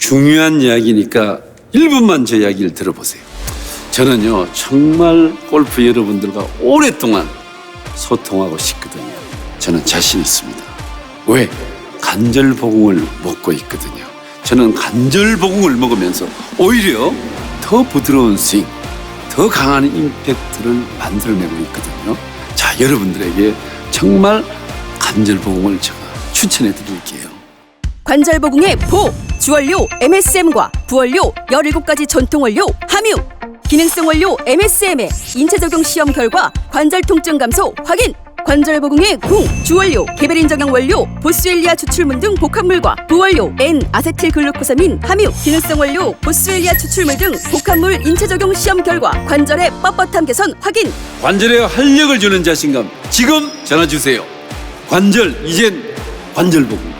중요한 이야기니까 1분만 제 이야기를 들어보세요. 저는요, 정말 골프 여러분들과 오랫동안 소통하고 싶거든요. 저는 자신 있습니다. 왜? 간절보궁을 먹고 있거든요. 저는 간절보궁을 먹으면서 오히려 더 부드러운 스윙, 더 강한 임팩트를 만들어내고 있거든요. 자, 여러분들에게 정말 간절보궁을 제가 추천해 드릴게요. 관절보궁의 보, 주원료 MSM과 부원료 17가지 전통 원료 함유 기능성 원료 MSM의 인체 적용 시험 결과 관절 통증 감소 확인 관절 보궁의 궁, 주원료, 개베린 적용 원료, 보스웰리아 추출물 등 복합물과 부원료 N 아세틸 글루코사민 함유 기능성 원료 보스웰리아 추출물 등 복합물 인체 적용 시험 결과 관절의 뻣뻣함 개선 확인 관절에 활력을 주는 자신감 지금 전화 주세요. 관절 이젠 관절 보궁.